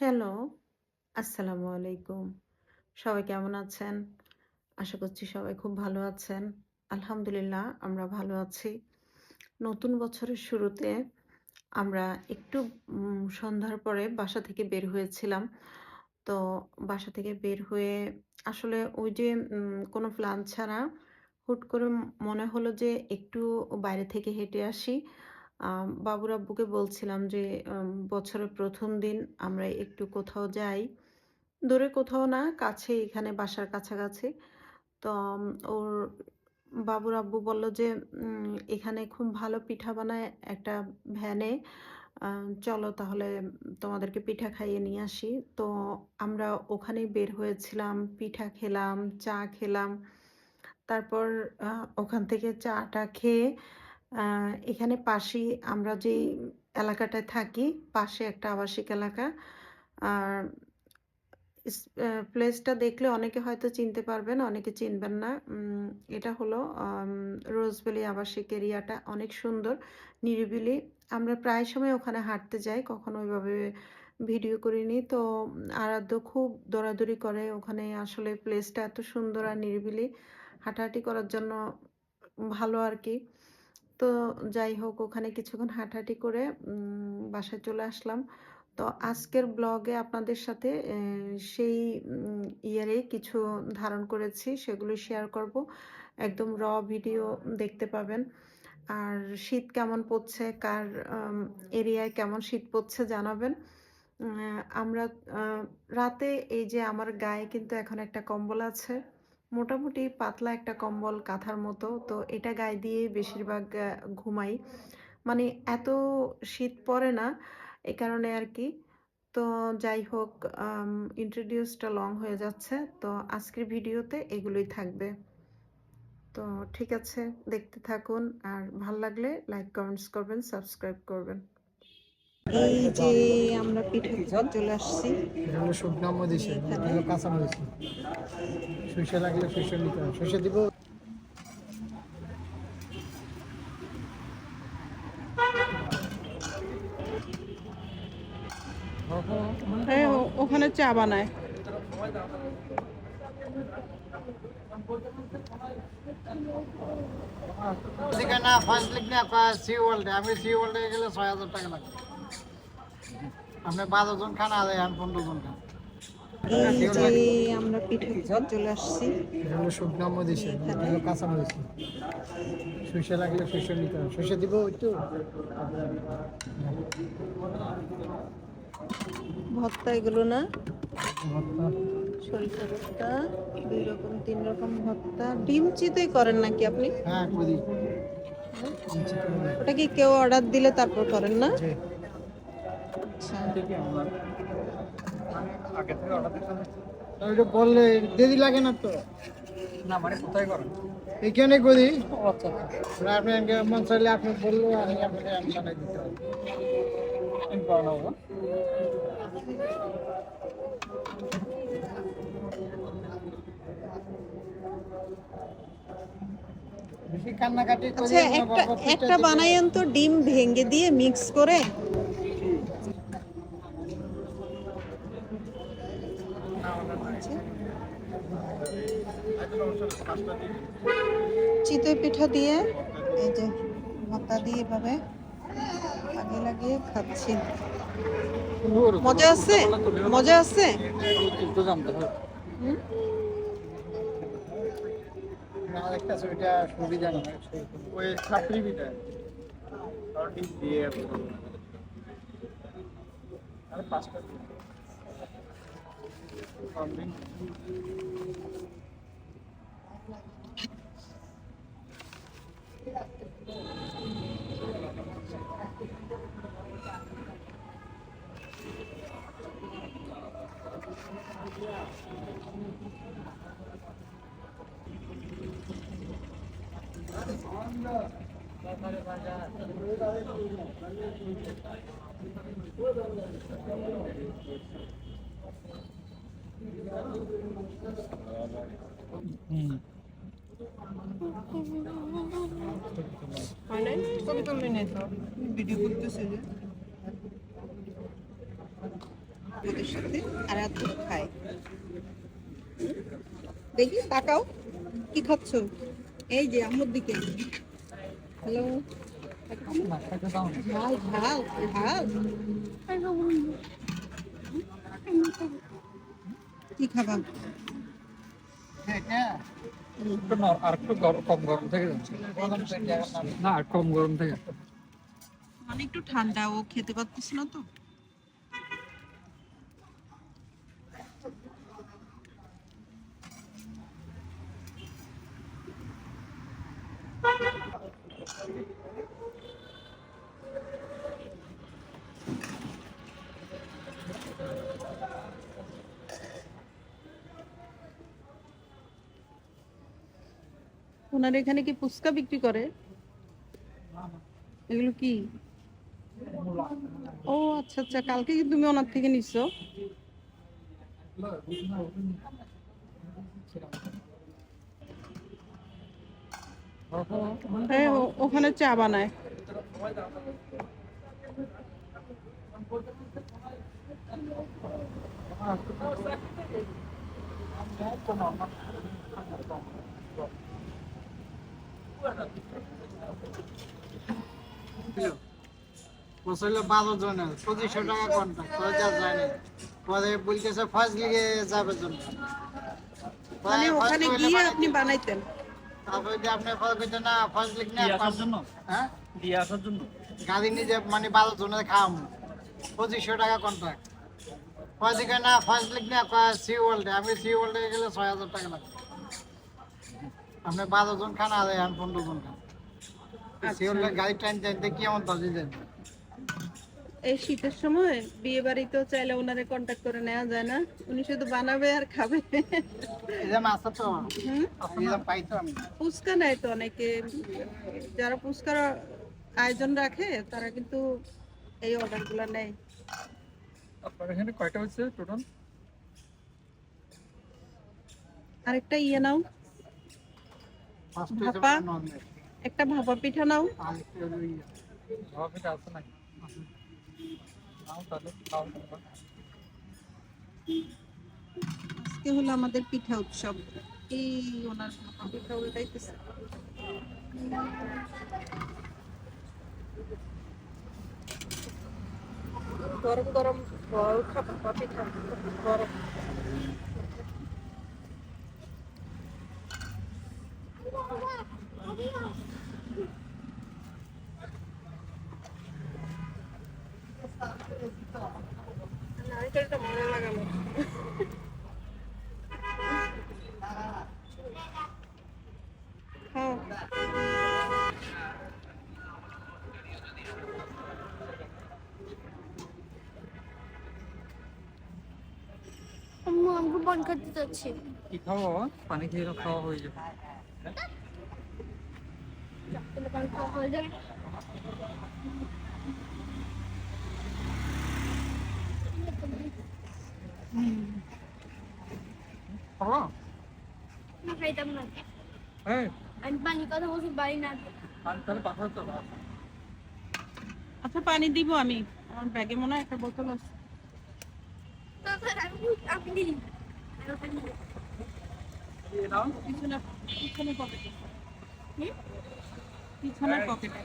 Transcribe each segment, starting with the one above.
Hello, আসসালামু আলাইকুম। সবাই কেমন আছেন? আশা করছি সবাই খুব ভালো আছেন। আলহামদুলিল্লাহ আমরা ভালো আছি। নতুন বছরের শুরুতে আমরা একটু সন্ধ্যার পরে বাসা থেকে বের হয়েছিলাম। তো বাসা থেকে বের হয়ে আসলে ওই যে কোনো প্ল্যান ছাড়া হুট করে মনে হলো যে একটু বাইরে থেকে হেঁটে আসি। বাবুর আব্বুকে বলছিলাম যে বছরের প্রথম দিন আমরা একটু কোথাও যাই। দূরে কোথাও না, কাছেই এখানে বাসার কাছাকাছি। তো ওর বাবুর আব্বু বলল যে, "এখানে খুব ভালো পিঠা বানায় একটা ভ্যানে। চলো তাহলে তোমাদেরকে পিঠা খাইয়ে নিয়ে আসি।" তো আমরা ওখানেই বের হয়েছিলাম। পিঠা খেলাম, চা খেলাম। তারপর ওখান থেকে চা-টা খেয়ে এখানে পাশেই আমরা যেই এলাকাটায় থাকি, পাশে একটা আবাসিক এলাকা। আর প্লেসটা দেখলে অনেকে হয়তো চিনতে পারবেন, অনেকে চিনবেন না। এটা হলো রোজবেলি আবাসিক এরিয়াটা অনেক সুন্দর, নিরিবিলি। আমরা প্রায় সময় ওখানে হাঁটতে যাই। কখনো ওইভাবে ভিডিও করিনি। তো আরাধ্য খুব দৌড়াদৌড়ি করে। ওখানে আসলে প্লেসটা এত সুন্দর আর নিরিবিলি। হাঁটাহাঁটি করার জন্য ভালো আরকি। তো যাই হোক ওখানে কিছুক্ষণ হাঁটাহাঁটি করে বাসায় চলে আসলাম। তো আজকের ব্লগে আপনাদের সাথে সেই উম ইয়েরই কিছু ধারণ করেছি, সেগুলো শেয়ার করব। একদম র ভিডিও দেখতে পাবেন। আর শীত কেমন পড়ছে, কার এরিয়ায় কেমন শীত পড়ছে জানাবেন। আমরা রাতে এই যে আমার গায়ে কিন্তু এখন একটা কম্বল আছে। মোটামুটি পাতলা একটা কম্বল কাঁথার মতো। তো এটা গায়ে দিয়েই বেশিরভাগ ঘুমাই। মানে এত শীত পড়ে না, এ কারণে আর কি তো যাই হোক ইন্ট্রোডিউসটা লং হয়ে যাচ্ছে। তো আজকের ভিডিওতে এগুলোই থাকবে। তো ঠিক আছে, দেখতে থাকুন। আর ভালো লাগলে লাইক, কমেন্টস করবেন, সাবস্ক্রাইব করবেন। এই যে আমরা পিঠা চলে আসছি। এটা হলো শুকনা মরিচ এটা হলো কাঁচা মরিচ। সরিষা লাগলে সরিষা নিতে হবে। সরিষা দিব। হ্যাঁ, ওখানে চা বানায়। ঠিকানা ফার্স্ট লিখ না সি ওয়ার্ল্ডে আমি সি ওয়ার্ল্ডে গেলে ছয় হাজার টাকা লাগবে। আপনি বারো জন খান আর আমি পনেরো জন খান এই যে আমরা পিঠা চলে আসছি। এটা হলো শুকনা মরিচ এটা কাঁচা মরিচ সরিষা লাগলে সরিষা নিতে হবে সরিষা দিব একটু ভর্তা এগুলো না? সরিষা ভর্তা, দুই রকম তিন রকম ভর্তা। ডিম চিতই করেন নাকি আপনি? হ্যাঁ করি ওটা কি কেউ অর্ডার দিলে তারপর করেন না? আচ্ছা। ওইটা বললে দেরি লাগে না তো। না মানে কোথায় করেন? এখানে করি। আচ্ছা আপনি মন চাইলে আপনি বলল আমি আপনাকে আমি বানাই দিতে আচ্ছা একটা দিতে- তো ডিম ভেঙে দিয়ে মিক্স করে। চিতই পিঠা দিয়ে, এই যে ভর্তা দিয়ে এভাবে লাগিয়ে লাগিয়ে খাচ্ছি। মজা আছে? মজা আছে? আরে পাঁচটা দিন। দিন। ছবি তুললি নাই তো ভিডিও করতেছে যে। ওদের সাথে আর এত খায়। দেখি তাকাও। কি খাচ্ছ? এই যে আমার দিকে। হ্যালো ঝাল কি খাবা? নর- আর একটু গরম কম গরম থেকে যাচ্ছে। না আর কম গরম থেকে মানে একটু ঠান্ডা ও খেতে পারতেছিল না তো? ওনার এখানে কি ফুচকা বিক্রি করে? এগুলো কি? ও আচ্ছা আচ্ছা কালকে কি তুমি ওনার থেকে নিছো। হ্যাঁ ওখানে চা বানায়। বারো জনের পঁচিশশো টাকা কন্ট্রাক্ট যা যায় না পরে বলতেছে ফার্স্ট লিগে যাবে জন্য। মানে ওখানে গিয়ে আপনি বানাইতেন। তারপরে যে আপনি না ফার্স্ট লিগ না আসার জন্য? হ্যাঁ? দিয়ে আসার জন্য? গাড়ি নিজে মানে বারো জনের খাম। পঁচিশশো টাকা কন্ট্রাক্ট না ফার্স্ট লিগ না সি ওয়ার্ল্ডে? আমি সি ওয়ার্ল্ডে গেলে ছয় হাজার টাকা লাগবে। আপনি বারো জন খান আর আমি পনেরো জন খান। গাড়ি টাইম কি যাবে এই শীতের সময় বিয়ে বাড়িতেও চাইলে ওনারে কন্ট্যাক্ট করে নেওয়া যায় না। উনি শুধু বানাবে আর খাবে। ফুচকা নেয় তো অনেকে। যারা ফুচকার আয়োজন রাখে তারা কিন্তু এই অর্ডারগুলো নেয়। আপনার এখানে কয়টা হচ্ছে টোটাল আরেকটা ইয়ে নাও। ভাপা? একটা ভাপা পিঠা নাও। আজকে হলো আমাদের পিঠা উৎসব। এই ওনার ভাপা পিঠা উল্টাইতেছে। গরম গরম ভাপা পিঠা গরম আমাকে বন করতে যাচ্ছে। কি খাওয়া পানি খেয়ে খাওয়া হয়ে যাবে তাহলে পানি খাওয়া হয়ে যাবে খাওয়া না খাইতাম না হ্যাঁ আমি পানি কথা বলছি বাড়ি না আচ্ছা পানি দিব আমি আমার ব্যাগে মনে হয় একটা বোতল আছে তারপর আমি আমি দিই আমি পানি দিই। দিয়ে নাও পিছনে পিছনে পকেটে হুম? পিছনের পকেটে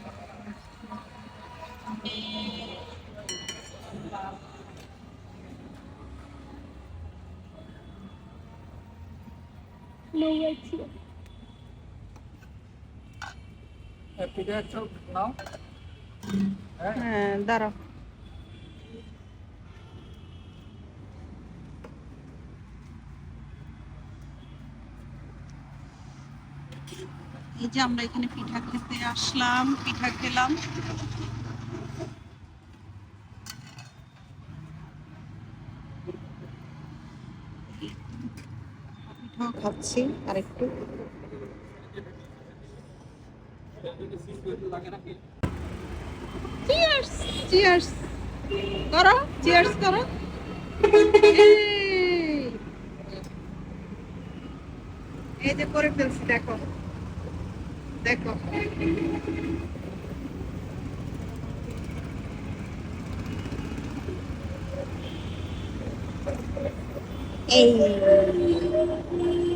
নৌকা ছিল। পিঠা একটা এই যে আমরা এখানে পিঠা খেতে আসলাম, পিঠা খেলাম। পিঠাও খাচ্ছি, আরেকটু। চিয়ার্স চিয়ার্স করো চিয়ার্স করো। এই যে করে ফেলছি, দেখো। Texcoco. Hey.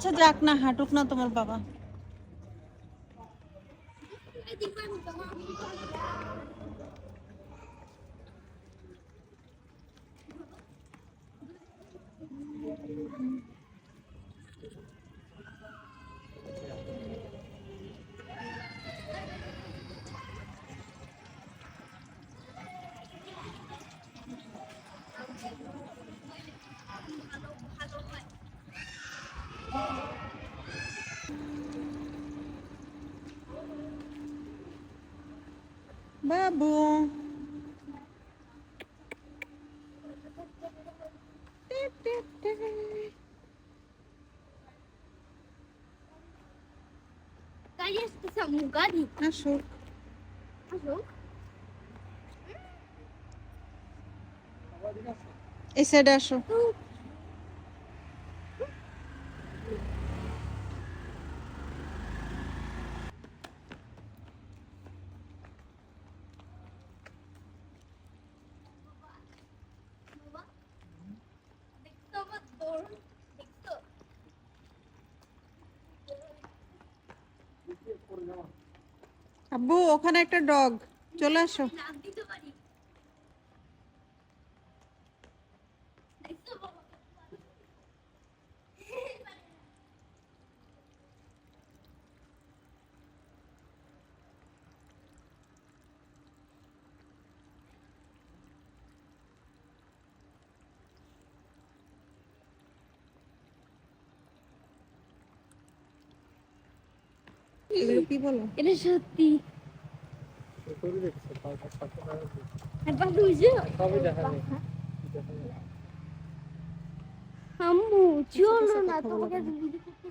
আচ্ছা যাক না হাঁটুক না তোমার বাবা। বাবু Kaya sa mugadi. আসো Ano? এই সাইডে আসো দেখতো আমার দৌড় দেখতো আব্বু ওখানে একটা ডগ। চলে আসো। এগুলো কি বলো? এটা সত্যি। ছবি দেখছে একবার বুঝছ সবই দেখা যায়। আম্মু চলো না তোমাকে? ভিডিও করতে